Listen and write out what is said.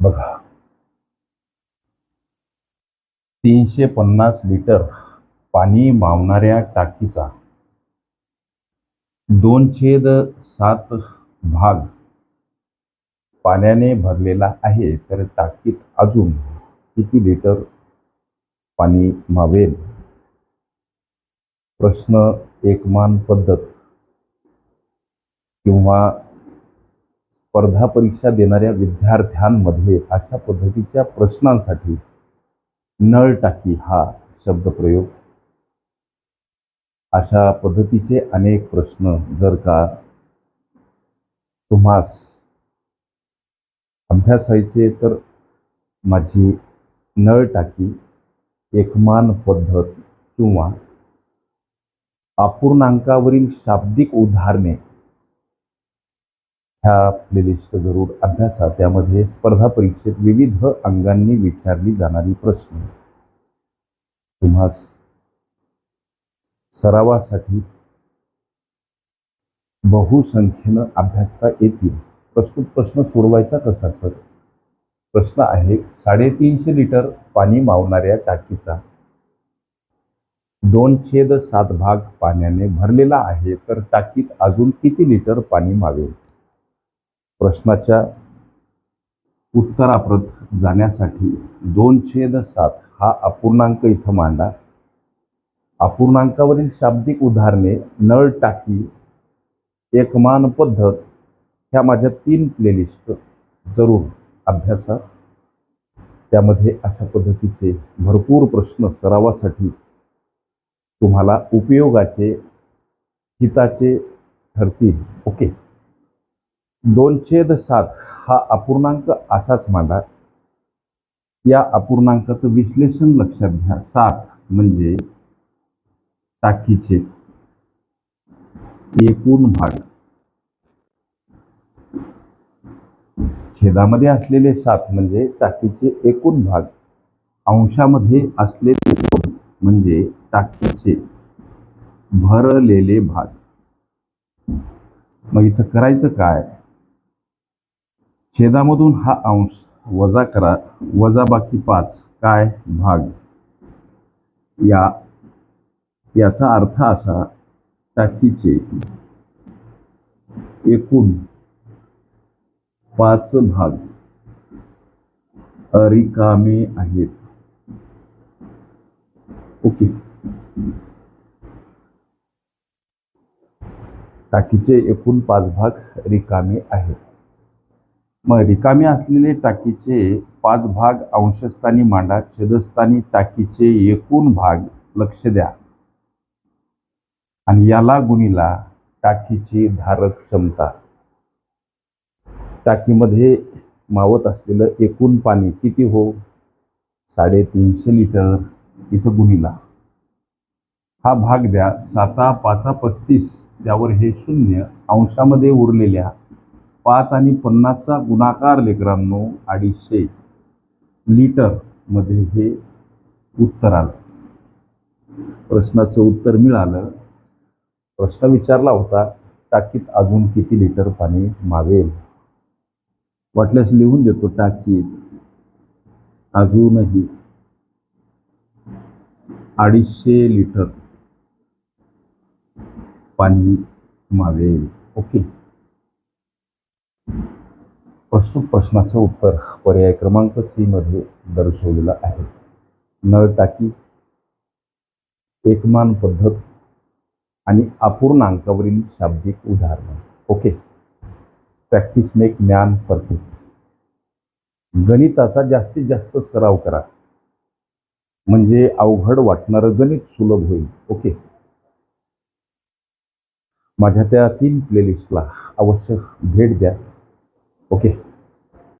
बघा. तीनशे पन्नास लिटर पाणी मावणाऱ्या टाकीचा दोन छेद सात भाग पाण्याने भरलेला आहे तर टाकीत अजून किती लिटर पाणी मावेल? प्रश्न एकमान पद्धत किंवा स्पर्धा परीक्षा देणाऱ्या विद्यार्थ्यांमध्ये अशा पद्धतीच्या प्रश्नांसाठी नळ टाकी हा शब्दप्रयोग अशा पद्धतीचे अनेक प्रश्न जर का तुम्हास अभ्यासायचे तर माझी नळ टाकी एकमान पद्धत किंवा अपूर्णांकावरील शाब्दिक उदाहरणे ह्या प्लेलिस्ट जरूर अभ्यासा. त्यामध्ये स्पर्धा परीक्षेत विविध अंगांनी विचारली जाणारी प्रश्न. तुम्हा सरावासाठी बहुसंख्येनं अभ्यासता येतील. प्रस्तुत प्रश्न सोडवायचा कसा सर? प्रश्न आहे साडेतीनशे लिटर पाणी मावणाऱ्या टाकीचा. दोन छेद सात भाग पाण्याने भरलेला आहे तर टाकीत अजून किती लिटर पाणी मावेल? प्रश्नाच्या उत्तराप्रत जाण्यासाठी दोन छेद सात हा अपूर्णांक इथं मांडा. अपूर्णांकावरील शाब्दिक उदाहरणे नळ टाकी एकमान पद्धत ह्या माझ्या तीन प्लेलिस्ट जरूर अभ्यासा. त्यामध्ये अशा पद्धतीचे भरपूर प्रश्न सरावासाठी तुम्हाला उपयोगाचे हिताचे ठरतील. ओके. दोन छेद सात हा अपूर्णांक असाच मांडा. या अपूर्णांकाचं विश्लेषण लक्षात घ्या. सात म्हणजे टाकीचे एकूण भाग. छेदामध्ये असलेले सात म्हणजे टाकीचे एकूण भाग. अंशामध्ये असलेले दोन म्हणजे टाकीचे भरलेले भाग. मग इथं करायचं काय? छेदामधून हा अंश वजा करा वजा बाकी पाच काय? भाग. या याचा अर्थ असा टाकीचे एकूण पाच भाग रिकामे आहेत. ओके. टाकीचे एकूण पाच भाग रिकामे आहेत. मग रिकामी असलेले टाकीचे पाच भाग अंशस्थानी मांडा छेदस्थानी टाकीचे एकूण भाग लक्ष द्या. आणि याला गुणीला टाकीची धारक क्षमता. टाकीमध्ये मावत असलेलं एकूण पाणी किती हो? साडेतीनशे लिटर इथं गुणीला. हा भाग द्या साता पाचा पस्तीस त्यावर हे शून्य अंशामध्ये उरलेल्या पाच आणि पन्नासचा गुणाकार लेकरांनो अडीचशे लिटरमध्ये हे उत्तर आलं. प्रश्नाचं उत्तर मिळालं. प्रश्न विचारला होता टाकीत अजून किती लिटर पाणी मावेल वाटल्यास लिहून देतो टाकीत अजूनही अडीचशे लिटर पाणी मावेल ओके? प्रस्तुत प्रश्नाचं उत्तर पर्याय क्रमांक सी मध्ये दर्शवलेलं आहे. नळ टाकी एकमान पद्धत आणि अपूर्णांकावरील शाब्दिक उदाहरण. Okay. Practice make man perfect गणिताचा जास्तीत जास्त सराव करा. म्हणजे अवघड वाटणारं गणित सुलभ होईल. ओके. माझ्या त्या तीन प्लेलिस्टला अवश्य भेट द्या. ओके.